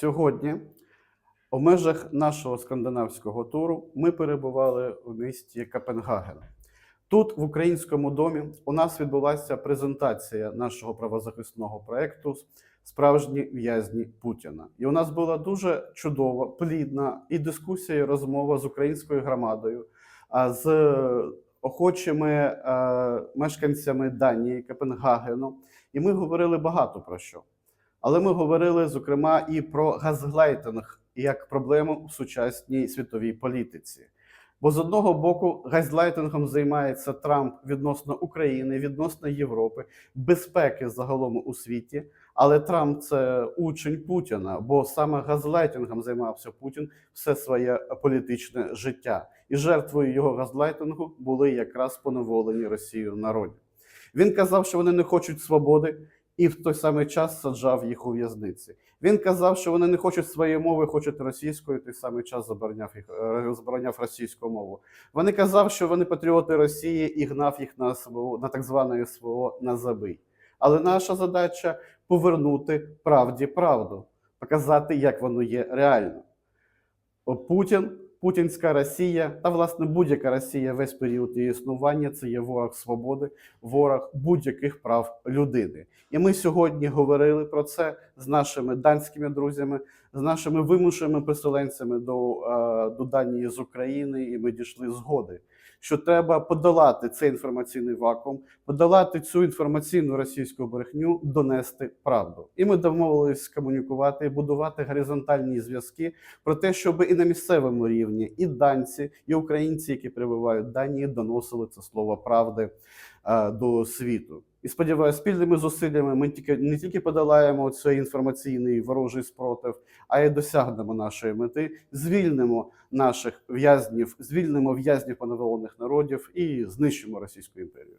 Сьогодні, у межах нашого скандинавського туру, ми перебували у місті Копенгаген. Тут, в українському домі, у нас відбулася презентація нашого правозахисного проєкту Справжні в'язні Путіна. І у нас була дуже чудова, плідна і дискусія, і розмова з українською громадою, з охочими е, мешканцями Данії, Копенгагену. І ми говорили багато про що. Але ми говорили, зокрема, і про газглайтинг як проблему в сучасній світовій політиці. Бо з одного боку, газлайтингом займається Трамп відносно України, відносно Європи, безпеки загалом у світі. Але Трамп це учень Путіна, бо саме газлайтингом займався Путін все своє політичне життя. І жертвою його газлайтингу були якраз поневолені Росією народі. Він казав, що вони не хочуть свободи, і в той самий час саджав їх у в'язниці. Він казав, що вони не хочуть своєї мови, хочуть російської, той самий час забороняв їх е, забороняв російську мову. Вони казав, що вони патріоти Росії і гнав їх на СВО, на так зване СВО на забий. Але наша задача повернути правді правду, показати, як воно є реально. Путін, Путінська Росія та власне будь-яка Росія весь період її існування це є ворог свободи, ворог будь-яких прав людини. І ми сьогодні говорили про це з нашими данськими друзями, з нашими вимушеними переселенцями до, е, до Данії з України, і ми дійшли згоди. Що треба подолати цей інформаційний вакуум, подолати цю інформаційну російську брехню, донести правду. І ми домовились комунікувати, будувати горизонтальні зв'язки про те, щоб і на місцевому рівні, і данці, і українці, які перебувають в Данії, доносили це слово правди е, до світу. І сподіваюся, спільними зусиллями ми тільки не тільки подолаємо цей інформаційний ворожий спротив, а й досягнемо нашої мети, звільнимо наших в'язнів, звільнимо в'язнів поневолених народів і знищимо Російську імперію.